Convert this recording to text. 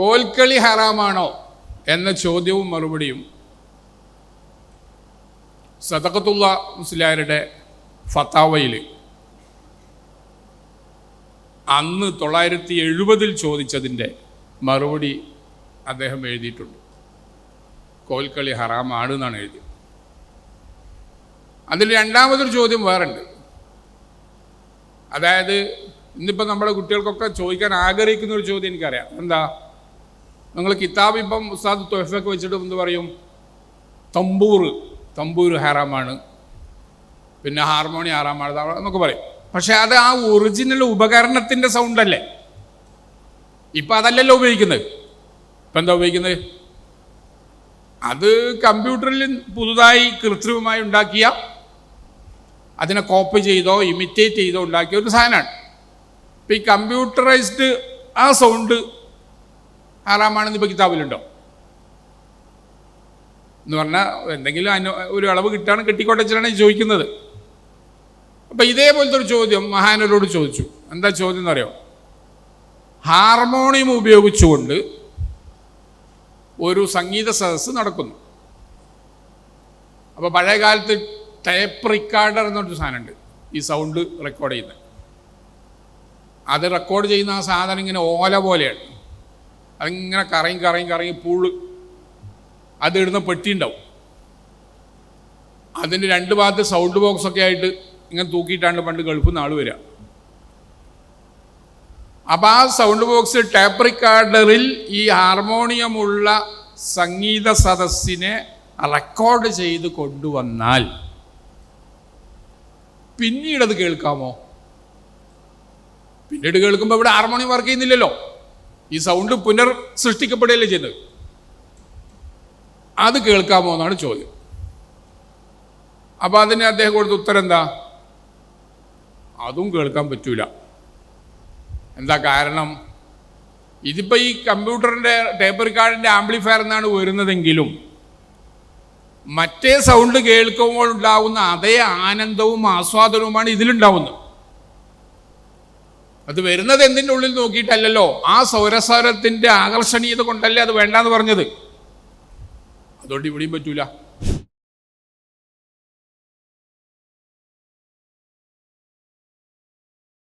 കോൽക്കളി ഹറാമാണോ എന്ന ചോദ്യവും മറുപടിയും സദക്കത്തുള്ള മുസ്ലിയാരുടെ ഫത്താവയിൽ അന്ന് തൊള്ളായിരത്തി എഴുപതിൽ ചോദിച്ചതിന്റെ മറുപടി അദ്ദേഹം എഴുതിയിട്ടുണ്ട്. കോൽക്കളി ഹറാമാണ് എന്നാണ് എഴുതിയത്. അതിൽ രണ്ടാമതൊരു ചോദ്യം വേറുണ്ട്. അതായത് ഇന്നിപ്പോൾ നമ്മുടെ കുട്ടികൾക്കൊക്കെ ചോദിക്കാൻ ആഗ്രഹിക്കുന്ന ഒരു ചോദ്യം എനിക്കറിയാം. എന്താ? നിങ്ങൾ കിതാബ് ഇപ്പം ഉസ്താദ് തൊഫയൊക്കെ വെച്ചിട്ട് എന്ത് പറയും? തമ്പൂർ തമ്പൂർ ഹറാമാണ്. പിന്നെ ഹാർമോണി ഹറാമാണ് എന്നൊക്കെ പറയും. പക്ഷെ അത് ആ ഒറിജിനൽ ഉപകരണത്തിന്റെ സൗണ്ട് അല്ലേ ഇപ്പം അതല്ലല്ലോ ഉപയോഗിക്കുന്നത്. ഇപ്പം എന്താ ഉപയോഗിക്കുന്നത്? അത് കമ്പ്യൂട്ടറിൽ പുതുതായി കൃത്രിമമായി ഉണ്ടാക്കിയ അതിനെ കോപ്പി ചെയ്തോ ഇമിറ്റേറ്റ് ചെയ്തോ ഉണ്ടാക്കിയ ഒരു സാധനമാണ്. ഇപ്പം ഈ കമ്പ്യൂട്ടറൈസ്ഡ് ആ സൗണ്ട് ആറാമാണെന്ന് ഇപ്പോൾ കിതാബിലുണ്ടോ? എന്ന് പറഞ്ഞാൽ എന്തെങ്കിലും അനു ഒരു അളവ് കിട്ടാണ് കെട്ടിക്കോട്ടച്ചിലാണ് ചോദിക്കുന്നത്. അപ്പം ഇതേപോലത്തെ ഒരു ചോദ്യം മഹാനരോട് ചോദിച്ചു. എന്താ ചോദ്യം എന്ന് എന്നറിയോ? ഹാർമോണിയം ഉപയോഗിച്ചുകൊണ്ട് ഒരു സംഗീത സദസ്സ് നടക്കുന്നു. അപ്പോൾ പഴയ കാലത്ത് ടേപ്പ് റിക്കാർഡർ എന്നൊരു സാധനമുണ്ട് ഈ സൗണ്ട് റെക്കോർഡ് ചെയ്യുന്നത്. അത് റെക്കോർഡ് ചെയ്യുന്ന ആ സാധനം ഇങ്ങനെ ഓല പോലെയാണ്. അതിങ്ങനെ കറങ്ങി കറങ്ങി കറങ്ങി പൂൾ. അതിടുന്ന പെട്ടി ഉണ്ടാവും അതിന്റെ രണ്ട് ഭാഗത്ത് സൗണ്ട് ബോക്സ് ഒക്കെ ആയിട്ട് ഇങ്ങനെ തൂക്കിയിട്ടാണ് പണ്ട് ഗൾഫിൽ നിന്ന് ആൾ വരിക. അപ്പം ആ സൗണ്ട് ബോക്സ് ടേപ്പ് റിക്കാർഡറിൽ ഈ ഹാർമോണിയമുള്ള സംഗീത സദസ്സിനെ റെക്കോർഡ് ചെയ്ത് കൊണ്ടുവന്നാൽ പിന്നീടത് കേൾക്കാമോ? പിന്നീട് കേൾക്കുമ്പോൾ ഇവിടെ ഹാർമോണിയം വർക്ക് ചെയ്യുന്നില്ലല്ലോ. ഈ സൗണ്ട് പുനർ സൃഷ്ടിക്കപ്പെടുകയല്ലേ ചെയ്യുന്നത്? അത് കേൾക്കാമോ എന്നാണ് ചോദ്യം. അപ്പോൾ അതിന് അദ്ദേഹം കൊടുത്ത ഉത്തരം എന്താ? അതും കേൾക്കാൻ പറ്റൂല. എന്താ കാരണം? ഇതിപ്പോൾ ഈ കമ്പ്യൂട്ടറിന്റെ ടേപ്പ് റിക്കാർഡിന്റെ ആംപ്ലിഫയർ എന്നാണ് വരുന്നതെങ്കിലും മറ്റേ സൗണ്ട് കേൾക്കുമ്പോൾ ഉണ്ടാകുന്ന അതേ ആനന്ദവും ആസ്വാദനവുമാണ് ഇതിലുണ്ടാവുന്നത്. അത് വരുന്നത് എന്തിന്റെ ഉള്ളിൽ നോക്കിയിട്ടല്ലല്ലോ? ആ സൗരസ്വരത്തിന്റെ ആകർഷണീയത കൊണ്ടല്ലേ അത് വേണ്ടാന്ന് പറഞ്ഞത്. അതുകൊണ്ട് ഇവിടെയും പറ്റൂല.